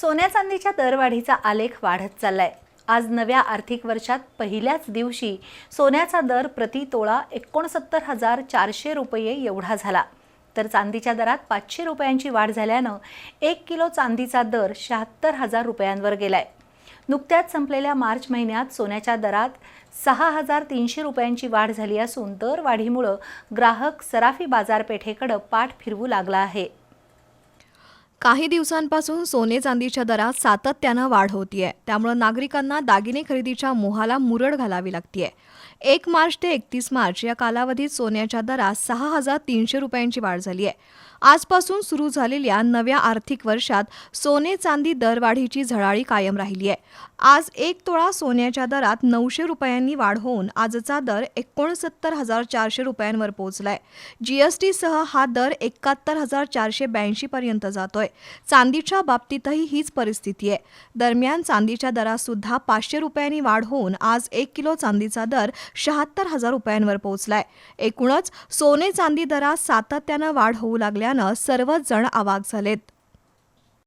सोन्या चांदीच्या दरवाढीचा आलेख वाढत चाललाय. आज नव्या आर्थिक वर्षात पहिल्याच दिवशी सोन्याचा दर प्रति तोळा एकोणसत्तर हजार चारशे रुपये एवढा झाला. तर चांदीच्या दरात पाचशे रुपयांची वाढ झाल्यानं एक किलो चांदीचा दर शहात्तर हजार रुपयांवर गेलाय. नुकत्याच संपलेल्या मार्च महिन्यात सोन्याच्या दरात सहा हजार तीनशे रुपयांची वाढ झाली असून दरवाढीमुळं ग्राहक सराफी बाजारपेठेकडं पाठ फिरवू लागला आहे. काही दिवसांपासून सोने चांदीच्या दरात सातत्यानं वाढ होतीये. त्यामुळे नागरिकांना दागिने खरेदीच्या मोहाला मुरड घालावी लागतीये. एक मार्च ते एकतीस मार्च या कालावधीत सोन्याच्या दरात सहा हजार तीनशे रुपयांची वाढ झाली आहे आजपासून सुरू झालेल्या नव्या आर्थिक वर्षात सोने चांदी दरवाढीची झळाळी कायम राहिली आहे. आज एक तोळा सोन्याच्या दरात नऊशे रुपयांनी वाढ होऊन आजचा दर एकोणसत्तर हजार चारशे रुपयांवर पोहोचलाय. जीएसटीसह हा दर एकाहत्तर हजार चारशे ब्याऐंशी पर्यंत जातोय. चांदीच्या बाबतीतही हीच परिस्थिती आहे. दरम्यान चांदीच्या दरात सुद्धा पाचशे रुपयांनी वाढ होऊन आज एक किलो चांदीचा दर शहात्तर हजार रुपयांवर पोहोचलाय. एकूणच सोने चांदी दरात सातत्यानं वाढ होऊ लागल्या लागल्यानं सर्वच जण आवाक झालेत.